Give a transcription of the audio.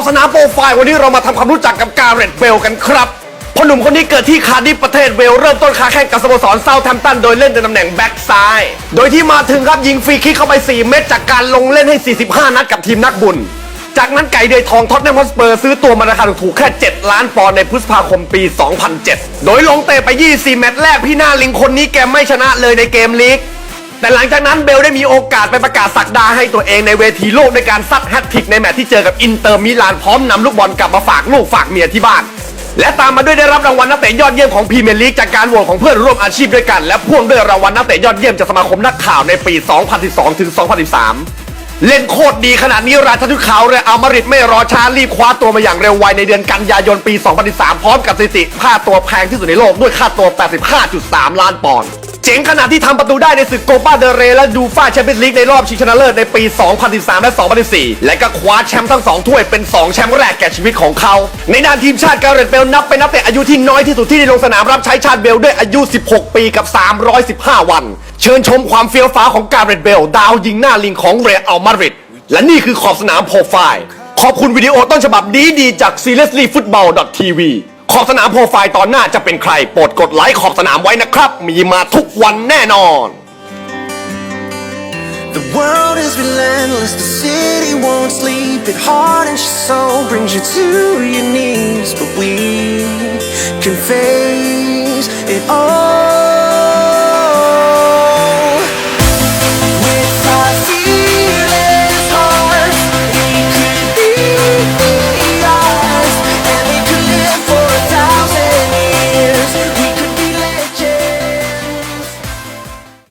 อบสนามโปรไฟล์วันนี้เรามาทำความรู้จักกับการเรตเบลกันครับพ่อหนุ่มคนนี้เกิดที่คาร์ดิฟประเทศเวลเริ่มต้นค้าแข่งกับสโมสรเซาท์แฮมตันโดยเล่นในตำแหน่งแบ็กซ้าย โดยที่มาถึงครับยิงฟรีคิกเข้าไป 4 เม็ดจากการลงเล่นให้ 45 นัดกับทีมนักบุญ จากนั้นไก่เดยทองท็อตแนมฮอสเปอร์ซื้อตัวมาราคาถูกแค่ 7 ล้านปอนด์ในพฤษภาคมปี 2007 โดยลงเตะไป 24 แมตช์แรกพี่หน้าลิงคนนี้แกไม่ชนะเลยในเกมลีก แต่หลังจากนั้นเบลได้มีโอกาสไปประกาศสักดาให้ตัวเองในเวทีโลกในการซัดแฮตทริกในแมตช์ที่เจอกับอินเตอร์มิลานพร้อมนำลูกบอลกลับมาฝากลูกฝากเมียที่บ้าน และตามมาด้วยได้รับรางวัลนักเตะยอดเยี่ยมของพรีเมียร์ลีกจากการโหวตของเพื่อนร่วมอาชีพด้วยกัน และพ่วงด้วยรางวัลนักเตะยอดเยี่ยมจากสมาคมนักข่าวในปี 2012ถึง2013เล่นโคตรดีขนาดนี้ราชทุกขาวเรอัลมาดริดไม่รอช้ารีบคว้าตัวมาอย่างเร็วไวในเดือนกันยายนปี 2013 พร้อมกับสถิติค่าตัวแพงที่สุดในโลกด้วยค่าตัว 85.3 ล้านปอนด์ จ๋งขนาดที่ทำประตูได้ในศึกโกปาเดเร และดูฟ่าแชมเปี้ยนส์ลีกในรอบชิงชนะเลิศในปี 2013 และ 2014 และก็คว้าแชมป์ทั้ง 2 ถ้วยเป็น 2 แชมป์แรกแก่ชีวิตของเขา ในด้านทีมชาติการเรตเบลนับเป็นนักเตะอายุที่น้อยที่สุดที่ได้ลงสนามรับใช้ชาติเบลด้วยอายุ 16 ปีกับ 315 วัน เชิญชมความเฟี้ยวฟ้าของการเรตเบล ดาวยิงหน้าลิงของเรอัลมาดริดและนี่คือขอบสนามโปรไฟล์ขอบคุณวิดีโอต้นฉบับดีดีๆจาก seriously football tv ขอบสนามโปรไฟล์ตอนหน้าจะเป็นใคร โปรดกดไลค์ขอบสนามไว้นะครับ มีมาทุกวันแน่นอน The world is relentless, the city won't sleep. It hardens your soul, brings you to your knees. But we can fade.